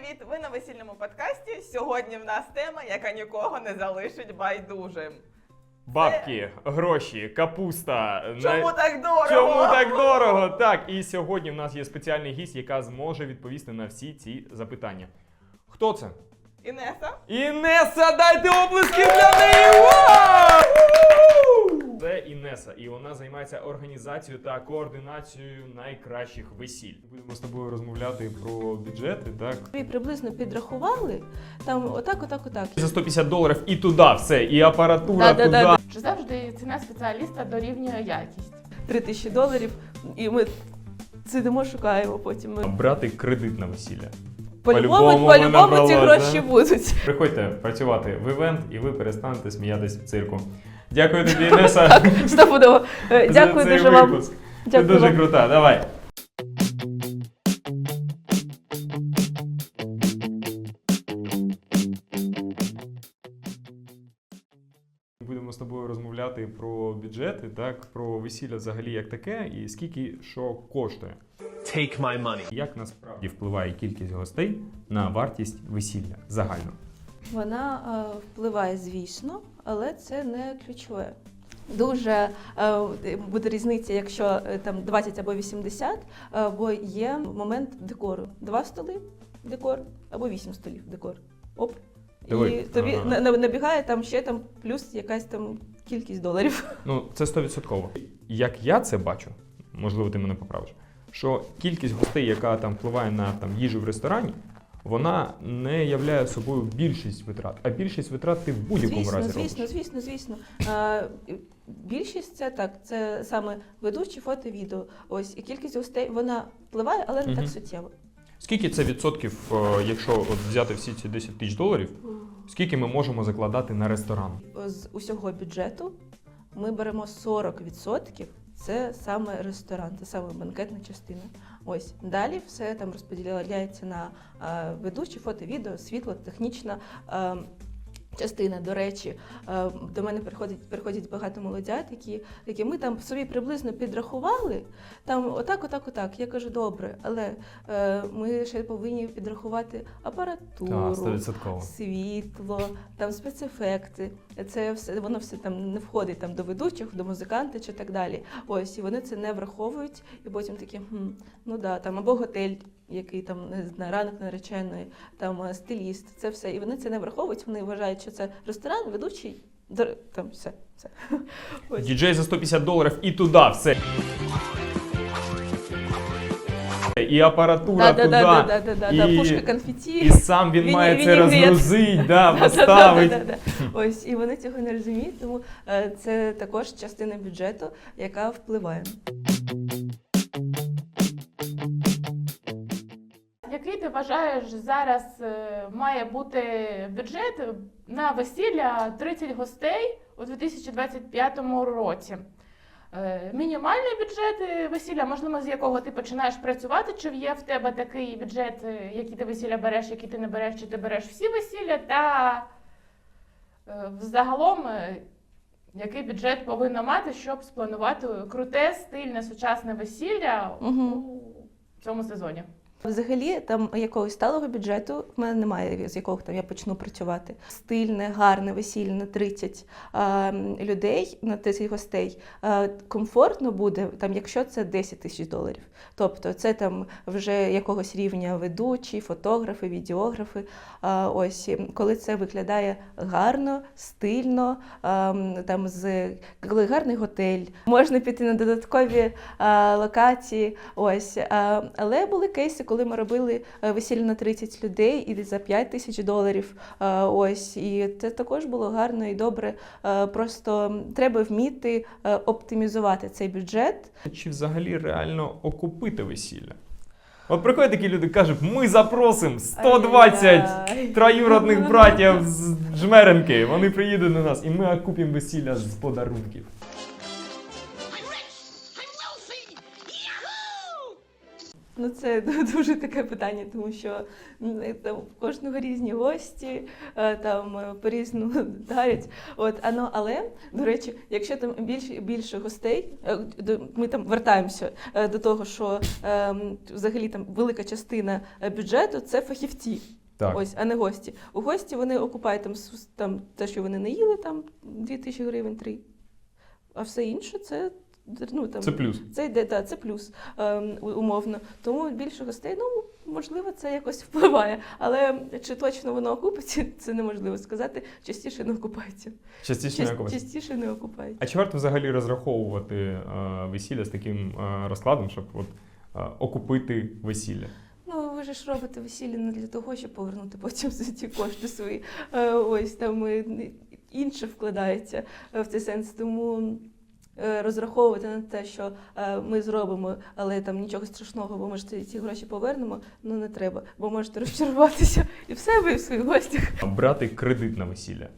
привіт! Ви на весільному подкасті. Сьогодні в нас тема, яка нікого не залишить байдужим. Бабки, гроші, капуста. Чому на- так дорого? Чому так дорого? Так, і сьогодні в нас є спеціальний гість, яка зможе відповісти на всі ці запитання. Хто це? Інеса? Інеса, дайте оплески для неї! Вау! Це Інеса, і вона займається організацією та координацією найкращих весіль. Будемо з тобою розмовляти про бюджети, так? Тобі приблизно підрахували, там отак, отак, отак. За 150 доларів і туди все, і апаратура туди. Чи завжди ціна спеціаліста дорівнює якість? Три тисячі доларів, і ми сидимо, шукаємо потім. Ми Брати кредит на весілля. по-любому, по-любому ці гроші да? будуть. Приходьте працювати в івент, і ви перестанете сміятись в цирку. Дякую тобі, Інеса. Стопудово. Е, за Дякую цей дуже вам. випуск. Ти Дякую дуже вам. крута. Давай. Будемо з тобою розмовляти про бюджети, так, про весілля взагалі як таке, і скільки що коштує. Take my money. Як насправді впливає кількість гостей на вартість весілля загально? Вона е, впливає, звісно, але це не ключове. Дуже е, буде різниця, якщо е, там 20 або 80, е, бо є момент декору. Два столи декор або вісім столів декор. Оп. Диви. І тобі Ага. на- на- набігає там ще там плюс якась там кількість доларів. Ну, це 100%. Як я це бачу, можливо, ти мене поправиш, що кількість гостей, яка там впливає на там, їжу в ресторані, вона не являє собою більшість витрат, а більшість витрат ти в будь-якому Звісно, разі звісно, робиш. звісно, звісно. А, більшість це так, це саме ведучі фото, відео. Ось і кількість гостей вона впливає, але не Мгм. так суттєво. Скільки це відсотків, е, якщо от взяти всі ці 10 тисяч доларів, скільки ми можемо закладати на ресторан? З усього бюджету ми беремо 40%. Це саме ресторан, це саме банкетна частина. Ось далі все там розподіляється на е, ведучі, фото, відео, світло, технічна. Частина, до речі, е, до мене приходять, приходять багато молодят, які, які ми там собі приблизно підрахували. Там отак, отак, отак. Я кажу, добре, але е, ми ще повинні підрахувати апаратуру, 100%. світло, там спецефекти. Це все воно все там не входить там до ведучих, до музиканта чи так далі. Ось і вони це не враховують, і потім такі, хм, ну да, там або готель. Який там не знаю, ранок нареченої, там е, стиліст, це все. І вони це не враховують. Вони вважають, що це ресторан, ведучий, там все. все. Діджей за 150 доларів і туди все. І апаратура туди. да, да, да, да, да, да, і, пушка конфеті. і сам він має це да, да. Ось і вони цього не розуміють, тому е, це також частина бюджету, яка впливає. Ти вважаєш зараз е, має бути бюджет на весілля 30 гостей у 2025 році? Е, Мінімальний бюджет е, весілля, можливо, з якого ти починаєш працювати, чи є в тебе такий бюджет, який ти весілля береш, який ти не береш, чи ти береш всі весілля, та взагалом, який бюджет повинно мати, щоб спланувати круте, стильне, сучасне весілля Мгм. у цьому сезоні? Взагалі, там якогось сталого бюджету в мене немає, з якого там я почну працювати. Стильне, гарне весілля на 30 е, людей, на 30 гостей. Е, комфортно буде, там, якщо це 10 тисяч доларів. Тобто це там вже якогось рівня ведучі, фотографи, відеографи. Е, ось коли це виглядає гарно, стильно, е, там з коли гарний готель, можна піти на додаткові е, локації. Ось, е, але були кейси, коли ми робили е, весілля на 30 людей і за 5 тисяч доларів. Е, Ось, і це також було гарно і добре. Е, Просто треба вміти оптимізувати цей бюджет. Чи взагалі реально окупити весілля? От приходять такі люди кажуть, ми запросимо 120 Ай-яй. троюродних братів з Жмеренки. Вони приїдуть до нас, і ми окупимо весілля з подарунків. Ну, це дуже таке питання, тому що м, там у кожного різні гості, е, там е, по-різному дарять. От, а, ну, але, до речі, якщо там більше, більше гостей, е, ми там вертаємося е, до того, що е, взагалі там велика частина е, бюджету це фахівці. Так. Ось, а не гості. У гості вони окупають там, там те, що вони не їли, там 2 тисячі гривень, 3. А все інше це. Ну, там, Це плюс. це йде, да, це плюс ем, умовно. Тому більше гостей, ну можливо, це якось впливає. Але чи точно воно окупиться, це неможливо сказати. Частіше не окупається. Частіше не якось. частіше не окупається. А чи варто взагалі розраховувати е, весілля з таким е, розкладом, щоб от, е, окупити весілля? Ну, ви ж робите весілля не для того, щоб повернути потім за ті кошти свої. Е, Ось там е, інше вкладається е, в цей сенс. Тому е, розраховувати на те, що е, ми зробимо, але там нічого страшного, бо ми ж ці, гроші повернемо, ну не треба, бо можете розчаруватися і в себе, і в своїх гостях. А Брати кредит на весілля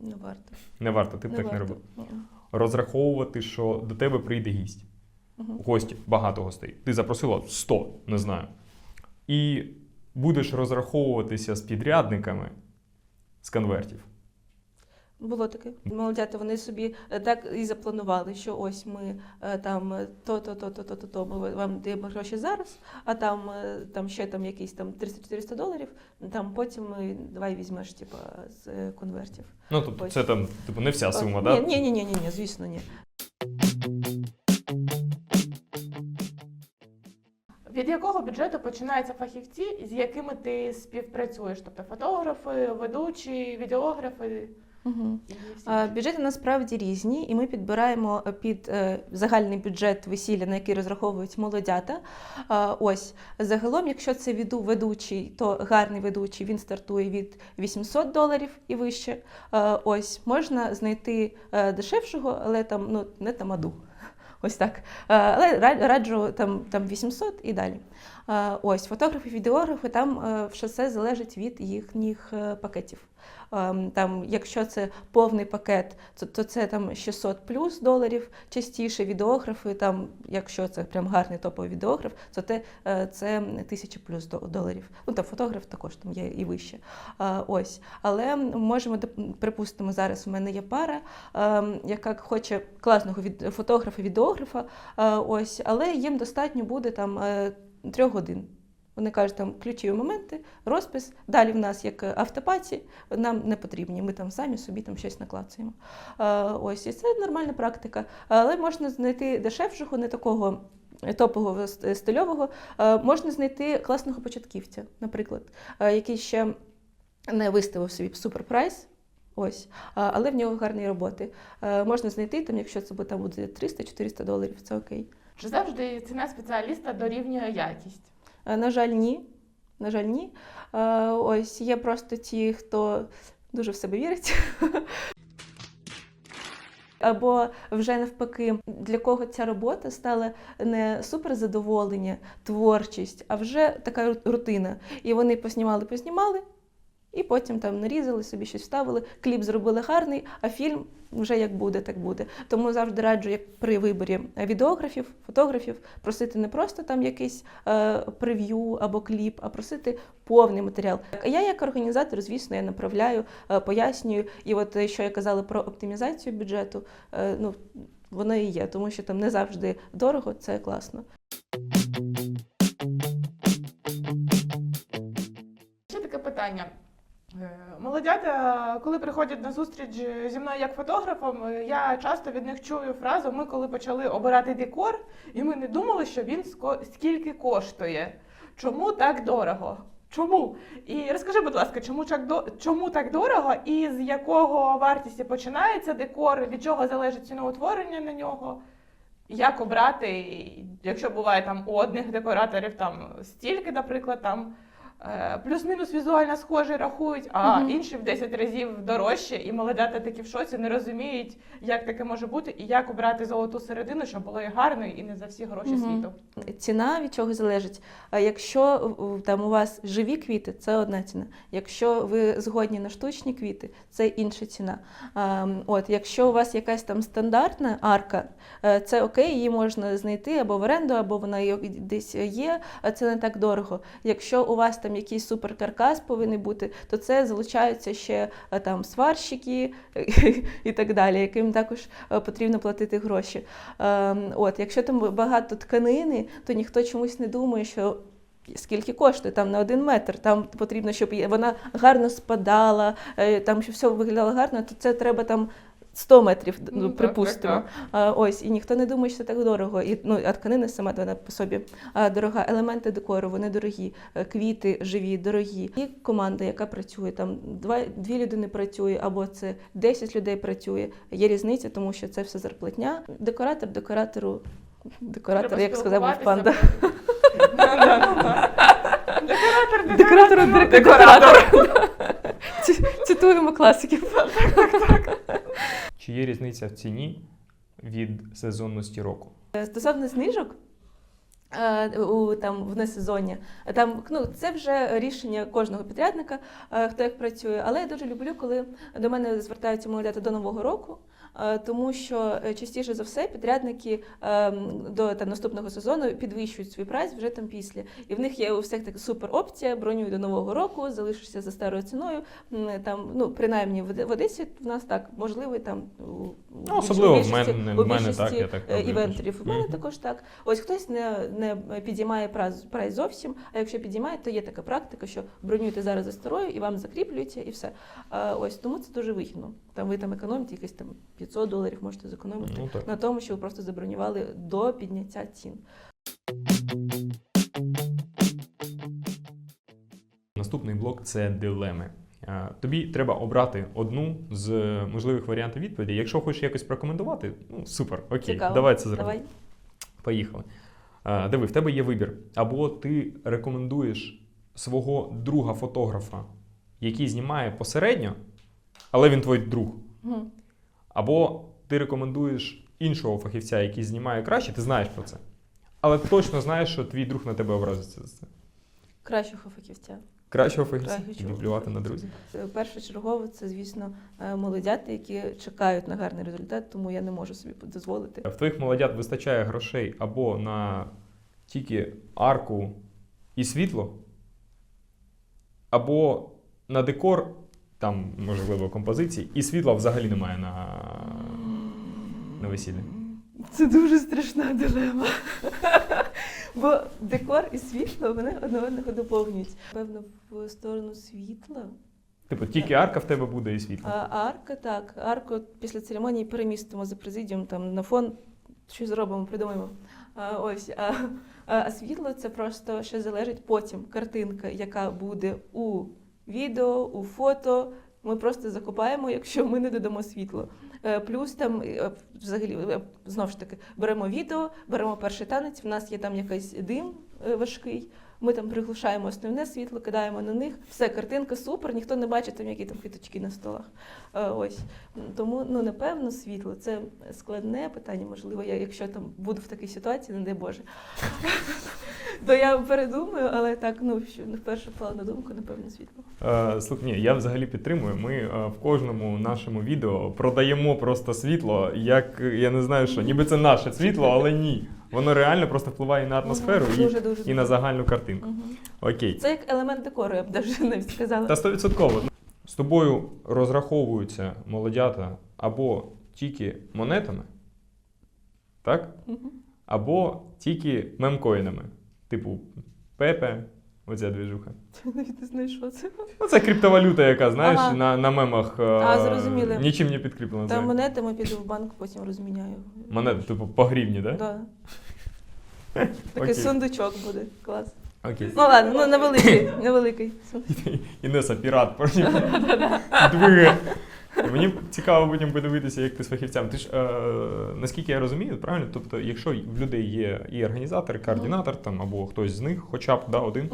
Не варто. не варто, ти б так не робив. Розраховувати, що до тебе прийде гість. Мгм. Гості, багато гостей. Ти запросила 100, не знаю. І будеш розраховуватися з підрядниками з конвертів. Було таке. Молодята, вони собі е, так і запланували, що ось ми е, там е, то, то, то, то, то, то, то ми вам даємо гроші зараз, а там, е, там ще там якісь там 300-400 доларів, там потім давай візьмеш типу, з е, конвертів. Ну, тобто, Ось. це там, типу, не вся сума, так? Ні, ні, ні, ні, ні, звісно, ні. Від якого бюджету починаються фахівці, з якими ти співпрацюєш? Тобто фотографи, ведучі, відеографи Угу. Бюджети насправді різні, і ми підбираємо е, під е, загальний бюджет весілля, на який розраховують молодята. Ось загалом, якщо це ведучий, то гарний ведучий він стартує від 800 доларів і вище. Ось можна знайти е, дешевшого, але там ну не тамаду. Ось так. Але ра- раджу там, там 800 і далі. Ось фотографи, відеографи, там все залежить від їхніх пакетів. Ем, Там, якщо це повний пакет, то, то це там 600 плюс доларів частіше. Відеографи, там, якщо це прям гарний топовий відеограф, то те, е, це 1000 плюс доларів. Ну там фотограф також там є і вище. Ось. Але можемо припустимо, зараз у мене є пара, ем, яка хоче класного від фотографа, відеографа. е, Ось, але їм достатньо буде там е, трьох годин. Вони кажуть, там ключові моменти, розпис. Далі в нас як автопаті, нам не потрібні. Ми там самі собі там щось наклацуємо. Е, Ось і це нормальна практика. Але можна знайти дешевшого, не такого. Топового стильового Е, можна знайти класного початківця, наприклад, е, який ще не виставив собі суперпрайс. Ось, але в нього гарні роботи. Е, Можна знайти там, якщо це буде там буде 300-400 доларів, це окей. Чи завжди ціна спеціаліста дорівнює якість? Е, На жаль, ні. На жаль, ні. Е, Ось є просто ті, хто дуже в себе вірить. Або вже навпаки, для кого ця робота стала не суперзадоволення, творчість, а вже така рутина. І вони поснімали, поснімали, і потім там нарізали, собі щось вставили, кліп зробили гарний, а фільм вже як буде, так буде. Тому завжди раджу, як при виборі відеографів, фотографів, просити не просто там якийсь е, прев'ю або кліп, а просити повний матеріал. Я як організатор, звісно, я направляю, е, пояснюю. І от е, що я казала про оптимізацію бюджету, е, ну воно і є, тому що там не завжди дорого, це класно. Ще таке питання. Е, Молодята, коли приходять на зустріч зі мною як фотографом, е, я часто від них чую фразу: ми коли почали обирати декор, і ми не думали, що він скільки коштує. Чому так дорого? Чому? І розкажи, будь ласка, чому чому так дорого і з якого вартості починається декор, від чого залежить ціноутворення на нього? Як обрати, якщо буває там у одних декораторів там стільки, наприклад, там плюс-мінус візуально схоже рахують, а Мгм. інші в 10 разів дорожче, і молодята такі в шоці не розуміють, як таке може бути, і як обрати золоту середину, щоб було і гарно, і не за всі гроші Мгм. світу. Ціна від чого залежить. Якщо там у вас живі квіти, це одна ціна. Якщо ви згодні на штучні квіти, це інша ціна. От, якщо у вас якась там стандартна арка, е, це окей, її можна знайти або в оренду, або вона десь є, а це не так дорого. Якщо у вас там якийсь суперкаркас повинен бути, то це залучаються ще е, там сварщики і так далі, яким також е, потрібно платити гроші. Ем, От, якщо там багато тканини, то ніхто чомусь не думає, що. Скільки коштує там на один метр? Там потрібно, щоб вона гарно спадала, е, там щоб все виглядало гарно, то це треба там 100 метрів, ну, Ну, так, припустимо. так, ось, і ніхто не думає, що це так дорого. І, ну, а тканина сама вона по собі дорога. Елементи декору, вони дорогі, Е, квіти живі, дорогі. І команда, яка працює, там два, дві людини працює, або це 10 людей працює. Є різниця, тому що це все зарплатня. Декоратор, декоратору, декоратор, Треба як сказав був панда. Декоратор, Декоратор, декоратор. Цитуємо класиків. Чи є різниця в ціні від сезонності року? Е, Стосовно знижок. е, У там в несезоння. Там ну це вже рішення кожного підрядника, е, хто як працює. Але я дуже люблю, коли до мене звертаються молодята до нового року, тому що е, частіше за все підрядники е, до там, наступного сезону підвищують свій прайс вже там після. І в них є у всіх така супер опція, бронюй до нового року, залишишся за старою ціною. Там ну принаймні в Одесі в нас так можливо там у- Ну, особливо у в більшості- мене- у більшості, так, я так е, івентерів. У мене також так. Ось хтось не, не підіймає прайс, прайс зовсім, а якщо підіймає, то є така практика, що бронюєте зараз за старою і вам закріплюється, і все. Ось тому це дуже вигідно. Там ви там економите якісь там 500 доларів, можете зекономити Ну так. на тому, що ви просто забронювали до підняття цін. Наступний блок це дилеми. Тобі треба обрати одну з можливих варіантів відповіді. Якщо хочеш якось прокоментувати, ну супер, окей, Цікаво. давай це зробимо. Давай. Поїхали. Диви, в тебе є вибір. Або ти рекомендуєш свого друга фотографа, який знімає посередньо, але він твій друг. Мгм. Або ти рекомендуєш іншого фахівця, який знімає краще, ти знаєш про це. Але точно знаєш, що твій друг на тебе образиться за це. Кращого фахівця. Кращого фахівця плювати на друзів. Це Першочергово це, звісно, е, молодята, які чекають на гарний результат, тому я не можу собі дозволити. В твоїх молодят вистачає грошей або на тільки арку і світло, або на декор, там, можливо, композиції, і світла взагалі немає на, на весіллі. Це дуже страшна дилема. Бо декор і світло вони одне одного доповнюють. Певно, в сторону світла. Типу, тільки арка в тебе буде і світло. А арка так. Арку після церемонії перемістимо за президіум там на фон. Щось зробимо, придумаємо. А, ось. А, а, а світло це просто ще залежить потім. Картинка, яка буде у відео, у фото. Ми просто закопаємо, якщо ми не додамо світло. Е, Плюс там е, взагалі е, знову ж таки беремо відео, беремо перший танець. В нас є там якийсь дим важкий. Ми там приглушаємо основне світло, кидаємо на них. Все, картинка супер, ніхто не бачить там які там квіточки на столах. Е, Ось тому, ну напевно, світло це складне питання. Можливо, я якщо там буду в такій ситуації, не дай Боже. То я передумаю, але так, ну що на першу впала на думку, напевно, світло. Е, слух, ні, я взагалі підтримую. Ми е, в кожному нашому відео продаємо просто світло, як я не знаю що, ніби це наше світло, але ні. Воно реально просто впливає на атмосферу і, Дуже, дуже, і на дуже. загальну картинку. Мгм. Окей. Це як елемент декору, я б навіть навіть сказала. Та стовідсотково. З тобою розраховуються молодята або тільки монетами, так? Мгм. Або тільки мемкоїнами. Типу Пепе, оця двіжуха. Я навіть не знаю, що це. Ну, це криптовалюта, яка, знаєш, Ага. на, на мемах е, А, зрозуміли. нічим не підкріплена. Та Це монетами піду в банк, потім розміняю. Монети, типу, по гривні, так? Да? Да. Такий Окей. сундучок буде. Клас. Окей. Ну ладно, ну невеликий, невеликий. Інеса, пірат, потім двиги. Мені цікаво потім подивитися, як ти з фахівцями. Ти ж е, наскільки я розумію, правильно? Тобто, якщо в людей є і організатор, і координатор, там або хтось з них, хоча б да, один,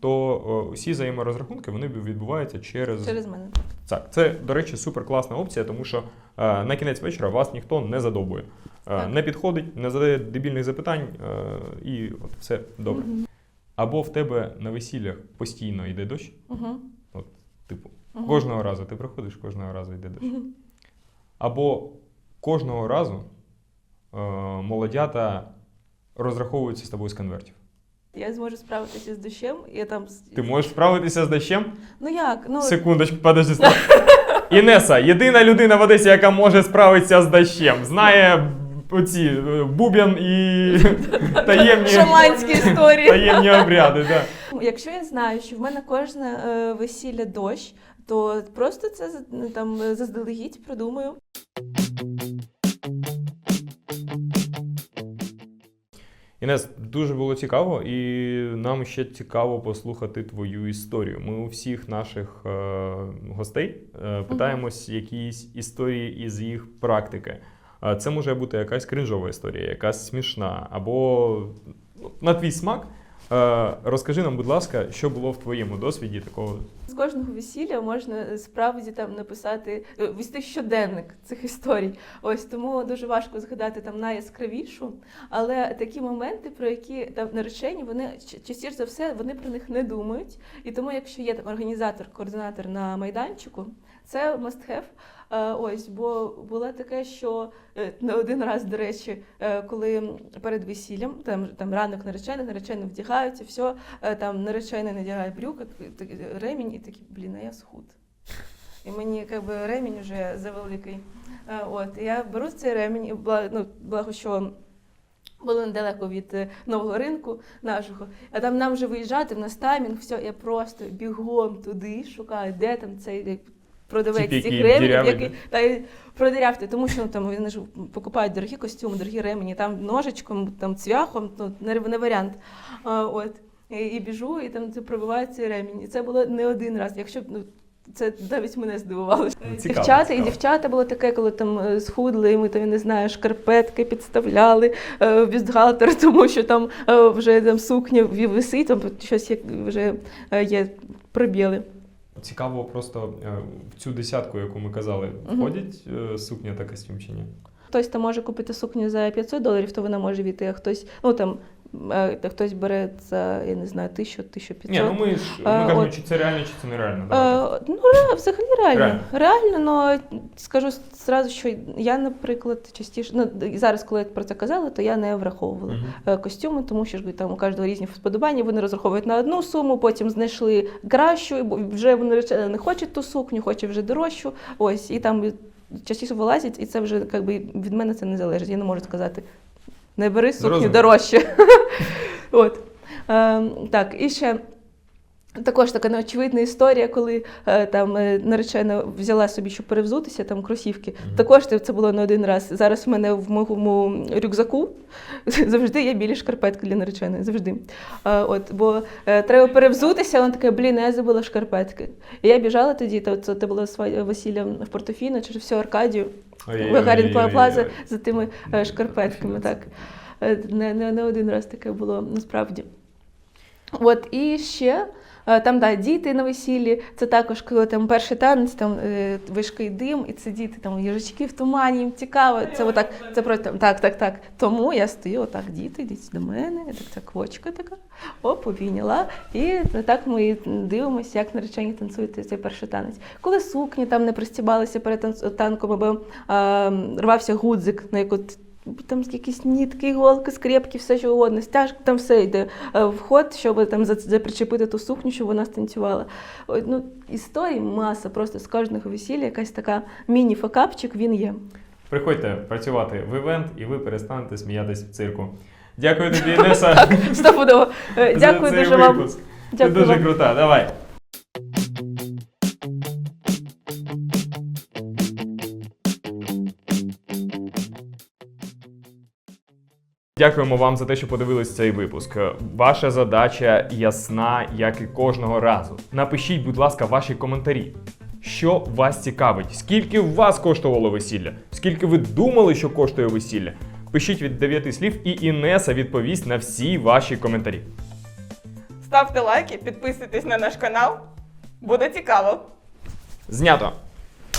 то е, всі взаєморозрахунки вони відбуваються через Через мене. Так, це, до речі, супер класна опція, тому що е, на кінець вечора вас ніхто не задовбує. Е, Так. не підходить, не задає дебільних запитань, е, і от все добре. Мгм. Або в тебе на весіллях постійно йде дощ, Мгм. типу, Мгм. кожного разу ти приходиш, кожного разу йде дощ. Мгм. Або кожного разу е, молодята розраховуються з тобою з конвертів. Я зможу справитися з дощем. Я там Ти можеш справитися з дощем? ну як? Ну Секундочку, подожди. Інеса, єдина людина в Одесі, яка може справитися з дощем, знає оці е, бубен і таємні, шаманські історії. таємні обряди. Да. Якщо я знаю, що в мене кожне е, весілля дощ, то просто це за- ну, там е, заздалегідь продумаю. Інес, дуже було цікаво, і нам ще цікаво послухати твою історію. Ми у всіх наших е, гостей е, питаємось якісь історії із їх практики. Це може бути якась кринжова історія, якась смішна, або ну, на твій смак. Е, Розкажи нам, будь ласка, що було в твоєму досвіді такого. Кожного весілля можна е, справді там написати, е, вести щоденник цих історій. Ось тому дуже важко згадати там найяскравішу. Але такі моменти, про які там наречені, вони частіше за все вони про них не думають. І тому, якщо є там організатор, координатор на майданчику, це must have. Е, Ось, бо було таке, що не один раз, до речі, коли перед весіллям, там, там ранок наречених, наречені вдягаються, все, там наречений надягає брюки, ремінь, і такі, блін, а я схуд. І мені якби ремінь вже завеликий. Е, От, і я беру цей ремінь, і благо, ну, благо що було недалеко від е, нового ринку нашого. А там нам вже виїжджати, в нас таймінг, все, я просто бігом туди шукаю, де там цей е, продавець цих ремінів, який та, продирявти, тому що ну, там вони ж покупають дорогі костюми, дорогі ремені, там ножичком, там цвяхом, ну, не, не варіант. А, от. І, і біжу, і там це пробиває цей ремінь. І це було не один раз. Якщо ну, це навіть мене здивувало. Ну, цікаво, дівчата і дівчата було таке, коли там е, схудли, і ми там я не знаю, шкарпетки підставляли е, бюстгальтер, тому що там е, вже там сукня висить, там щось як вже е, є пробіли. Цікаво, просто е, в цю десятку, яку ми казали, входять е, сукня та костюм чи ні? Хтось там може купити сукню за 500 доларів, то вона може війти, а хтось, ну там, та хтось бере за, я не знаю, 1000, 1500. Ні, ну ми ж ми Е, кажемо, от- чи це реально, чи це нереально. Давайте. Е, ну, взагалі реально. Реально. Реально, але скажу зразу, що я, наприклад, частіше, ну, зараз, коли я про це казала, то я не враховувала е, костюми, тому що ж там у кожного різні вподобання, вони розраховують на одну суму, потім знайшли кращу, вже вони не хочуть ту сукню, хочуть вже дорожчу. Ось, і там частіше вилазять, і це вже якби від мене це не залежить. Я не можу сказати, не бери сукню дорожче. От. Е, так, і ще. Також така неочевидна історія, коли е, там е, наречена взяла собі, щоб перевзутися, там кросівки. Мгм. Також це було не один раз. Зараз в мене в моєму рюкзаку завжди є білі шкарпетки для нареченої. Завжди. От, бо е, треба перевзутися, вона така, блін, я забула шкарпетки. І я біжала тоді, то це, було весілля в Портофіно через всю Аркадію. Гаррін Плаза за тими шкарпетками. Так. Не, не, не один раз таке було насправді. От, і ще. Е, Там да, діти на весіллі, це також коли там перший танець, там е, вишкий дим, і це діти, там їжачки в тумані, їм цікаво. Це отак, це просто так, так, так. Тому я стою, отак, діти, йдіть до мене, я так, так квочка така, оп, обійняла. І так ми дивимося, як наречені танцюють цей перший танець. Коли сукні там не пристібалися перед танком, або а, рвався гудзик, на яку там якісь нітки, іголки, скрепки, все що угодно, стяжка, там все йде е, в ход, щоб там за- запричепити ту сукню, щоб вона станцювала. Ой, ну, історій маса, просто з кожного весілля якась така міні-факапчик він є. Приходьте працювати в івент, і ви перестанете сміятись в цирку. Дякую тобі, Інеса. Стопудово. Е, Дякую дуже вам. Ти дуже крута. Давай. Дякуємо вам за те, що подивились цей випуск. Ваша задача ясна, як і кожного разу. Напишіть, будь ласка, ваші коментарі. Що вас цікавить? Скільки вас коштувало весілля? Скільки ви думали, що коштує весілля? Пишіть від 9 слів, і Інеса відповість на всі ваші коментарі. Ставте лайки, підписуйтесь на наш канал. Буде цікаво. Знято!